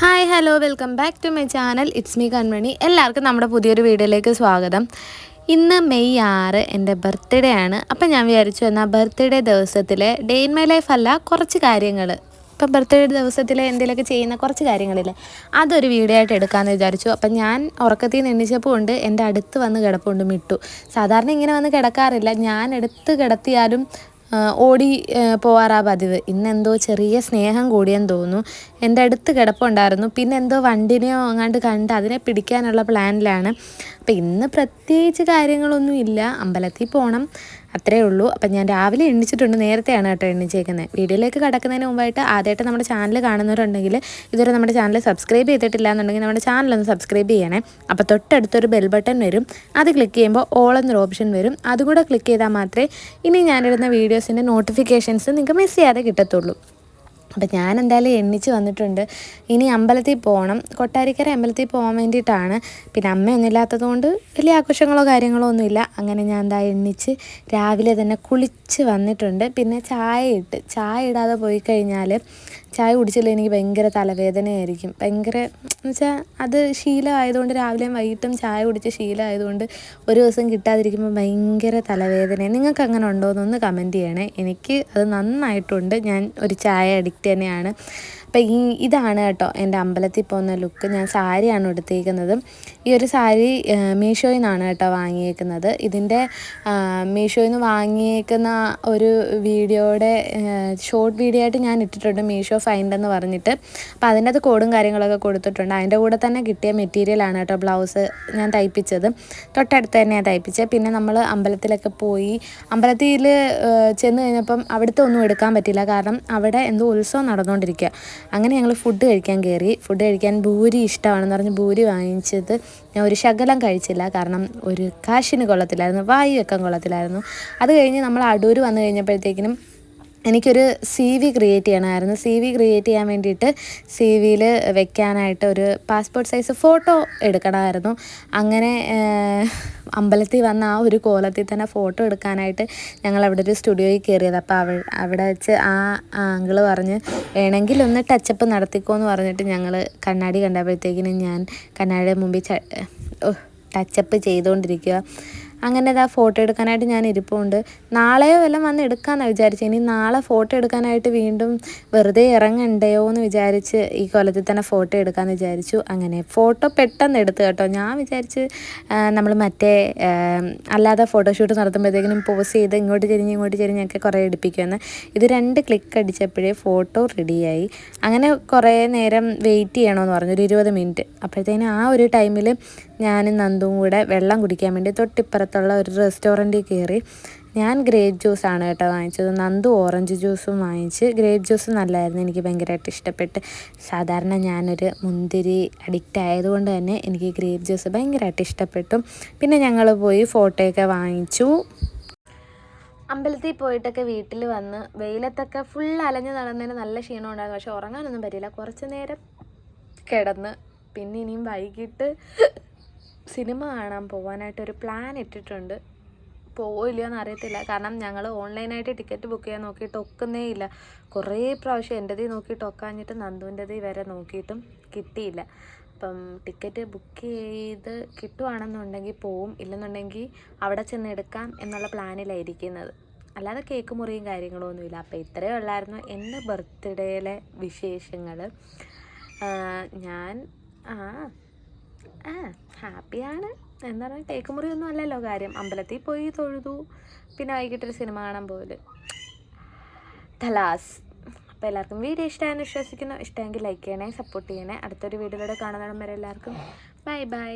Hi hello welcome back to my channel it's me Kanmani എല്ലാവർക്കും നമ്മുടെ പുതിയൊരു വീഡിയോയിലേക്ക് സ്വാഗതം. ഇന്ന് മെയ് ആറ് എന്റെ ബർത്ത്ഡേ ആണ്. അപ്പം ഞാൻ വിചാരിച്ചു എന്നാൽ ബർത്ത്ഡേ ദിവസത്തിലെ ഡേ ഇൻ മൈ ലൈഫ് അല്ല കുറച്ച് കാര്യങ്ങൾ ഇപ്പം ബർത്ത്ഡേ ദിവസത്തിൽ എന്തെങ്കിലുമൊക്കെ ചെയ്യുന്ന കുറച്ച് കാര്യങ്ങളില്ലേ അതൊരു വീഡിയോ ആയിട്ട് എടുക്കാമെന്ന് വിചാരിച്ചു. അപ്പം ഞാൻ ഉറക്കത്തിൽ നിന്ന് എണ്ണിച്ചപ്പോൾ ഉണ്ട് എന്റെ അടുത്ത് വന്ന് കിടപ്പുണ്ട് മിട്ടു. സാധാരണ ഇങ്ങനെ വന്ന് കിടക്കാറില്ല. ഞാൻ എടുത്ത് കിടത്തിയാലും ഓടി പോവാറാ പതിവ്. ഇന്നെന്തോ ചെറിയ സ്നേഹം കൂടിയെന്ന് തോന്നുന്നു. എന്റെ അടുത്ത് കിടപ്പുണ്ടായിരുന്നു. പിന്നെ എന്തോ വണ്ടിനെയോ അങ്ങാണ്ട് കണ്ട് അതിനെ പിടിക്കാനുള്ള പ്ലാനിലാണ്. അപ്പം ഇന്ന് പ്രത്യേകിച്ച് കാര്യങ്ങളൊന്നും ഇല്ല അമ്പലത്തിൽ പോകണം അത്രേ ഉള്ളൂ. അപ്പം ഞാൻ രാവിലെ എണ്ണിച്ചിട്ടുണ്ട്. നേരത്തെയാണ് കേട്ടോ എണ്ണിച്ചേക്കുന്നത്. വീഡിയോയിലേക്ക് കിടക്കുന്നതിന് മുമ്പായിട്ട് ആദ്യമായിട്ട് നമ്മുടെ ചാനൽ കാണുന്നവരുണ്ടെങ്കിൽ ഇതുവരെ നമ്മുടെ ചാനൽ സബ്സ്ക്രൈബ് ചെയ്തിട്ടില്ല എന്നുണ്ടെങ്കിൽ നമ്മുടെ ചാനൽ ഒന്ന് സബ്സ്ക്രൈബ് ചെയ്യണേ. അപ്പോൾ തൊട്ടടുത്തൊരു ബെൽ ബട്ടൺ വരും. അത് ക്ലിക്ക് ചെയ്യുമ്പോൾ ഓൾ എന്നൊരു ഓപ്ഷൻ വരും. അതുകൂടെ ക്ലിക്ക് ചെയ്താൽ മാത്രമേ ഇനി ഞാനിടുന്ന വീഡിയോസിന്റെ നോട്ടിഫിക്കേഷൻസ് നിങ്ങൾക്ക് മിസ് ചെയ്യാതെ കിട്ടത്തുള്ളൂ. അപ്പം ഞാൻ എന്തായാലും എണ്ണിച്ച് വന്നിട്ടുണ്ട്. ഇനി അമ്പലത്തിൽ പോകണം കൊട്ടാരിക്കര അമ്പലത്തിൽ പോകാൻ വേണ്ടിയിട്ടാണ്. പിന്നെ അമ്മയൊന്നും ഇല്ലാത്തത് കൊണ്ട് വലിയ ആഘോഷങ്ങളോ കാര്യങ്ങളോ ഒന്നുമില്ല. അങ്ങനെ ഞാൻ എന്താ എണ്ണിച്ച് രാവിലെ തന്നെ കുളിച്ച് വന്നിട്ടുണ്ട്. പിന്നെ ചായ ഇട്ട് ചായ ഇടാതെ പോയി കഴിഞ്ഞാൽ ചായ കുടിച്ചില്ല എനിക്ക് ഭയങ്കര തലവേദനയായിരിക്കും. ഭയങ്കര എന്ന് വെച്ചാൽ അത് ശീലമായതുകൊണ്ട് രാവിലെയും വൈകിട്ടും ചായ കുടിച്ച് ശീലമായതുകൊണ്ട് ഒരു ദിവസം കിട്ടാതിരിക്കുമ്പോൾ ഭയങ്കര തലവേദന നിങ്ങൾക്ക് അങ്ങനെ ഉണ്ടോ? എന്നൊന്ന് കമന്റ് ചെയ്യണേ. എനിക്ക് അത് നന്നായിട്ടുണ്ട്. ഞാൻ ഒരു ചായ അഡിക്റ്റ് തന്നെയാണ്. അപ്പം ഈ ഇതാണ് കേട്ടോ എന്റെ അമ്പലത്തിൽ പോകുന്ന ലുക്ക്. ഞാൻ സാരിയാണ് എടുത്തേക്കുന്നത് ഈ ഒരു സാരി മീഷോയിൽ നിന്നാണ് കേട്ടോ വാങ്ങിയേക്കുന്നത്. ഇതിന്റെ മീഷോയിൽ നിന്ന് വാങ്ങിയേക്കുന്ന ഒരു വീഡിയോയുടെ ഷോർട്ട് വീഡിയോ ആയിട്ട് ഞാൻ ഇട്ടിട്ടുണ്ട് മീഷോ ഫൈൻഡ് എന്ന് പറഞ്ഞിട്ട്. അപ്പോൾ അതിന്റെ അത് കോഡും കാര്യങ്ങളൊക്കെ കൊടുത്തിട്ടുണ്ട്. അതിന്റെ കൂടെ തന്നെ കിട്ടിയ മെറ്റീരിയലാണ് കേട്ടോ ബ്ലൗസ് ഞാൻ തയ്പ്പിച്ചത്. തൊട്ടടുത്ത് തന്നെയാണ് തയ്പ്പിച്ചത് പിന്നെ നമ്മൾ അമ്പലത്തിലൊക്കെ പോയി അമ്പലത്തിൽ ചെന്ന് കഴിഞ്ഞപ്പം അവിടുത്തെ ഒന്നും എടുക്കാൻ പറ്റില്ല. കാരണം അവിടെ എന്തോ ഉത്സവം നടന്നുകൊണ്ടിരിക്കുക അങ്ങനെ ഞങ്ങൾ ഫുഡ് കഴിക്കാൻ കയറി ഫുഡ് കഴിക്കാൻ ഭൂരി ഇഷ്ടമാണെന്ന് പറഞ്ഞ് ഭൂരി വാങ്ങിച്ചത് ഞാൻ ഒരു ശകലം കഴിച്ചില്ല. കാരണം ഒരു കാശിന് കൊള്ളത്തില്ലായിരുന്നു വായു വെക്കാൻ കൊള്ളത്തില്ലായിരുന്നു. അത് കഴിഞ്ഞ് നമ്മൾ അടൂർ വന്നു കഴിഞ്ഞപ്പോഴത്തേക്കിനും എനിക്കൊരു സി വി ക്രിയേറ്റ് ചെയ്യണമായിരുന്നു. സി വി ക്രിയേറ്റ് ചെയ്യാൻ വേണ്ടിയിട്ട് സി വിയിൽ വെക്കാനായിട്ട് ഒരു പാസ്പോർട്ട് സൈസ് ഫോട്ടോ എടുക്കണമായിരുന്നു. അങ്ങനെ അമ്പലത്തിൽ വന്ന ആ ഒരു കോലത്തിൽ തന്നെ ഫോട്ടോ എടുക്കാനായിട്ട് ഞങ്ങൾ അവിടെ ഒരു സ്റ്റുഡിയോയിൽ കയറിയത്. അപ്പോൾ അവ അവിടെ വെച്ച് ആ ആങ്കിൾ പറഞ്ഞ് വേണമെങ്കിൽ ഒന്ന് ടച്ചപ്പ് നടത്തിക്കോ എന്ന് പറഞ്ഞിട്ട് ഞങ്ങൾ കണ്ണാടി കണ്ടപ്പോഴത്തേക്കിനും ഞാൻ കണ്ണാടിയുടെ മുമ്പിൽ ടച്ചപ്പ് ചെയ്തുകൊണ്ടിരിക്കുക അങ്ങനെ ഇതാ ഫോട്ടോ എടുക്കാനായിട്ട് ഞാൻ ഇരിപ്പുണ്ട്. നാളെയോ വല്ലതും വന്ന് എടുക്കാമെന്നാണ് വിചാരിച്ചത് ഇനി നാളെ ഫോട്ടോ എടുക്കാനായിട്ട് വീണ്ടും വെറുതെ ഇറങ്ങണ്ടയോ എന്ന് വിചാരിച്ച് ഈ കൊലത്തിൽ തന്നെ ഫോട്ടോ എടുക്കാമെന്ന് വിചാരിച്ചു. അങ്ങനെ ഫോട്ടോ പെട്ടെന്ന് എടുത്തു കേട്ടോ. ഞാൻ വിചാരിച്ച് നമ്മൾ മറ്റേ അല്ലാതെ ഫോട്ടോഷൂട്ട് നടത്തുമ്പോഴത്തേക്കിനും പോസ് ചെയ്ത് ഇങ്ങോട്ട് ചെരിഞ്ഞ് ഇങ്ങോട്ട് ചെരിഞ്ഞൊക്കെ കുറേ എടുപ്പിക്കുമെന്ന് ഇത് രണ്ട് ക്ലിക്ക് അടിച്ചപ്പോഴേ ഫോട്ടോ റെഡിയായി അങ്ങനെ കുറേ നേരം വെയിറ്റ് ചെയ്യണമെന്ന് പറഞ്ഞു. ഒരു ഇരുപത് മിനിറ്റ് അപ്പോഴത്തേനും ആ ഒരു ടൈമിൽ ഞാനും നന്ദും കൂടെ വെള്ളം കുടിക്കാൻ വേണ്ടി തൊട്ടിപ്പുറത്തുള്ള ഒരു റെസ്റ്റോറന്റിൽ കയറി ഞാൻ ഗ്രേപ്പ് ജ്യൂസാണ് കേട്ടോ വാങ്ങിച്ചത്. നന്ദു ഓറഞ്ച് ജ്യൂസും വാങ്ങിച്ച് ഗ്രേപ്പ് ജ്യൂസ് നല്ലതായിരുന്നു എനിക്ക് ഭയങ്കരമായിട്ട് ഇഷ്ടപ്പെട്ട്. സാധാരണ ഞാനൊരു മുന്തിരി അഡിക്റ്റ് ആയതുകൊണ്ട് തന്നെ എനിക്ക് ഗ്രേപ്പ് ജ്യൂസ് ഭയങ്കരമായിട്ട് ഇഷ്ടപ്പെട്ടു. പിന്നെ ഞങ്ങൾ പോയി ഫോട്ടോയൊക്കെ വാങ്ങിച്ചു. അമ്പലത്തിൽ പോയിട്ടൊക്കെ വീട്ടിൽ വന്ന് വെയിലത്തൊക്കെ ഫുൾ അലഞ്ഞു നടന്നതിന് നല്ല ക്ഷീണം ഉണ്ടായിരുന്നു. പക്ഷെ ഉറങ്ങാനൊന്നും പറ്റില്ല കുറച്ച് നേരം കിടന്ന് പിന്നെ ഇനിയും വൈകിട്ട് സിനിമ കാണാൻ പോകാനായിട്ട് ഒരു പ്ലാൻ ഇട്ടിട്ടുണ്ട്. പോവില്ലയോ എന്ന് അറിയത്തില്ല. കാരണം ഞങ്ങൾ ഓൺലൈനായിട്ട് ടിക്കറ്റ് ബുക്ക് ചെയ്യാൻ നോക്കിയിട്ട് ഒക്കുന്നേ ഇല്ല. കുറേ പ്രാവശ്യം എന്റെതീ നോക്കിയിട്ട് ഒക്കാഞ്ഞിട്ട് നന്ദുവിന്റെതീ വരെ നോക്കിയിട്ടും കിട്ടിയില്ല. അപ്പം ടിക്കറ്റ് ബുക്ക് ചെയ്ത് കിട്ടുവാണെന്നുണ്ടെങ്കിൽ പോവും. ഇല്ലെന്നുണ്ടെങ്കിൽ അവിടെ ചെന്ന് എടുക്കാം എന്നുള്ള പ്ലാനിലായിരിക്കുന്നത് അല്ലാതെ കേക്ക് മുറിയും കാര്യങ്ങളൊന്നുമില്ല അപ്പോൾ ഇത്രയേ ഉള്ളായിരുന്നു എന്റെ ബർത്ത്ഡേയിലെ വിശേഷങ്ങൾ ഞാൻ ആ ആ ഹാപ്പിയാണ്. എന്ന് പറഞ്ഞാൽ തേക്കുമുറി മുറിയൊന്നും അല്ലല്ലോ കാര്യം. അമ്പലത്തിൽ പോയി തൊഴുതു. പിന്നെ വൈകിട്ടൊരു സിനിമ കാണാൻ പോകൽ തലാസ് അപ്പോൾ എല്ലാവർക്കും വീഡിയോ ഇഷ്ടമായെന്ന് വിശ്വസിക്കുന്നു. ഇഷ്ടമെങ്കിൽ ലൈക്ക് ചെയ്യണേ സപ്പോർട്ട് ചെയ്യണേ. അടുത്തൊരു വീഡിയോയിലൂടെ കാണുന്നിടം വരെ എല്ലാവർക്കും. Bye bye